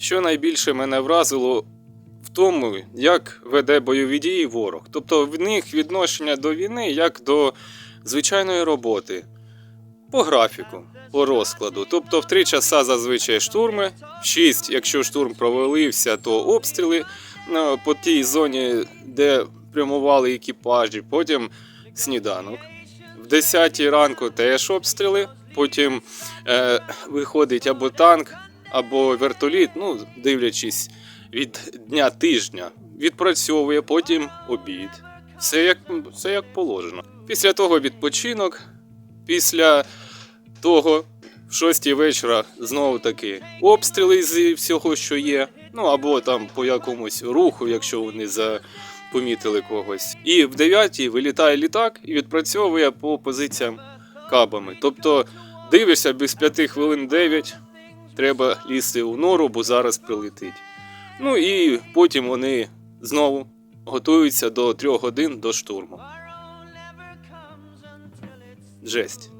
що найбільше мене вразило в тому, як веде бойові дії ворог. Тобто в них відношення до війни як до звичайної роботи. По графіку, по розкладу. Тобто в 3 часа зазвичай штурми, в 6, якщо штурм провалився, то обстріли ну, по тій зоні, де прямували екіпажі, потім сніданок. В 10 ранку теж обстріли, потім е, виходить або танк, або вертоліт, ну, дивлячись від дня тижня, відпрацьовує, потім обід. Все як, все як положено. Після того відпочинок, після того, в 6 вечора знову таки обстріли з всього, що є. Ну або там по якомусь руху, якщо вони за... помітили когось. І в 9 вилітає літак і відпрацьовує по позиціям кабами. Тобто дивишся без 5 хвилин 9, треба лізти у нору, бо зараз прилетить. Ну і потім вони знову готуються до трьох годин до штурму. Жесть.